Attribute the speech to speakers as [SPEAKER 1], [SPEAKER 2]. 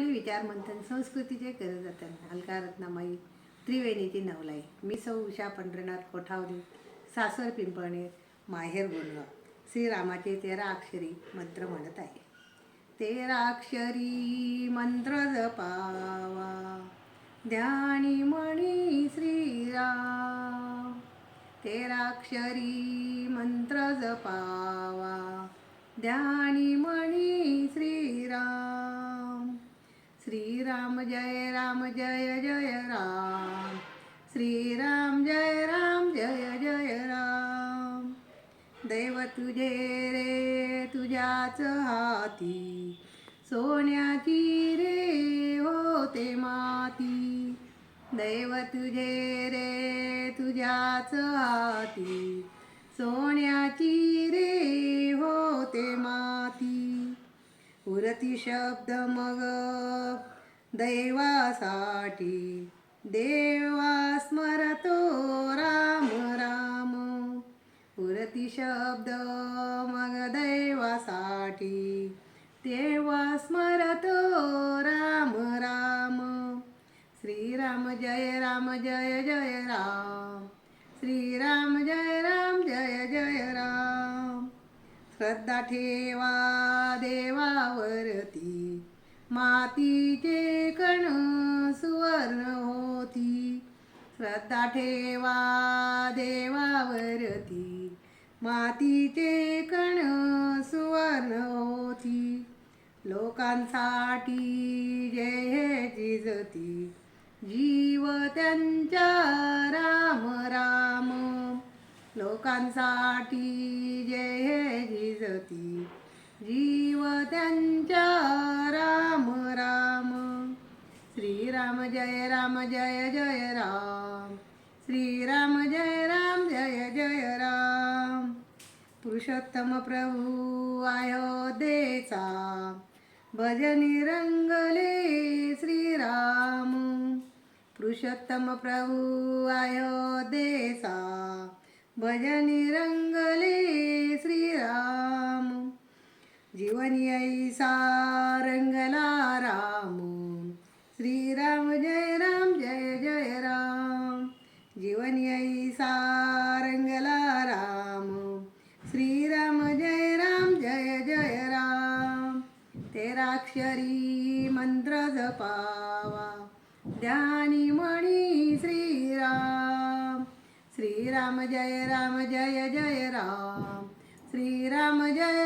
[SPEAKER 1] माऊली विचार मंथन संस्कृतीचे करत जतन अलका रत्नामाई त्रिवेणीची नवलाई. मी सौ उषा पंढरनाथ कोठावली सासर पिंपळणे माहेर बोललो श्रीरामाचे तेरा अक्षरी मंत्र म्हणत आहे. तेरा अक्षरी मंत्र जपावा. ध्यानी मणी श्रीराम. तेरा अक्षरी मंत्र जपावा. ध्यानी मणी जय राम जय जय राम. श्रीराम जय राम जय जय राम. दैव तुझे रे तुझ्याच हाती. सोन्याची रे होते माती. दैव तुझे रे तुझ्याच हाती. सोन्याची रे होते माती. उरती शब्द मग दैवासाठी. देवा स्मरतो राम राम. उरती शब्द मग दैवासाठी. देवा स्मरतो राम राम. श्रीराम जय राम जय जय राम. श्रीराम जय राम जय जय राम. श्रद्धा ठेवा देवावरती. मातीचे कण सुवर्ण होती. श्रद्धा ठेवा देवावरती. मातीचे कण सुवर्ण होती. लोकांसाठी जय हे जिजती. जीव त्यांच्या राम राम. लोकांसाठी जय हे जिजती. जीव त्यांच्या राम राम राम जय राम जय जय राम. श्रीराम जय राम जय जय राम. पुरुषोत्तम प्रभू अयोध्येचा. भजनी रंगले श्रीराम पुरुषोत्तम प्रभू अयोध्येचा. भजनी रंगले श्रीराम जीवनी ऐसा रंगला राम. श्रीराम जय राम जय जय राम। जीवनी ऐसा रंगला राम। श्रीराम जय राम जय जय राम। तेराक्षरी मंत्र जपावा। ध्यानी मणी श्रीराम। श्रीराम जय राम जय जय राम। श्रीराम जय